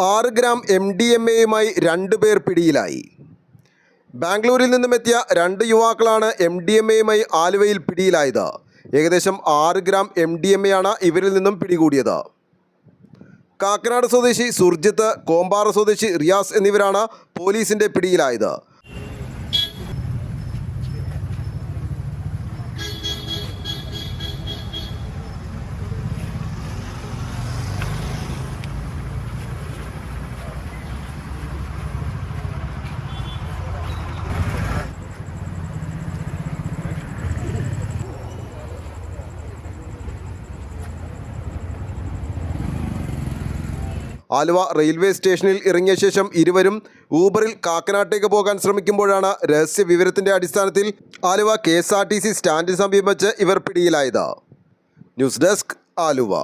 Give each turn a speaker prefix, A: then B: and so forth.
A: ആറ് gram M D M എയുമായി രണ്ട് പേർ പിടിയിലായി. ബാംഗ്ലൂരിൽ നിന്നും എത്തിയ രണ്ട് യുവാക്കളാണ് എം ഡി എം എയുമായി ആലുവയിൽ പിടിയിലായത്. ഏകദേശം ആറ് ഗ്രാം എം ഡി എം എയാണ് ഇവരിൽ നിന്നും പിടികൂടിയത്. കാക്കനാട് സ്വദേശി സുർജിത്ത് കോമ്പാറ സ്വദേശി റിയാസ് എന്നിവരാണ് പോലീസിന്റെ പിടിയിലായത്. ആലുവ റെയിൽവേ സ്റ്റേഷനിൽ ഇറങ്ങിയ ശേഷം ഇരുവരും ഊബറിൽ കാക്കനാട്ടേക്ക് പോകാൻ ശ്രമിക്കുമ്പോഴാണ് രഹസ്യ വിവരത്തിന്റെ അടിസ്ഥാനത്തിൽ Aluva K S R T C സ്റ്റാൻഡിന് സമീപിച്ച് ഇവർ പിടിയിലായത്. News desk Aluva.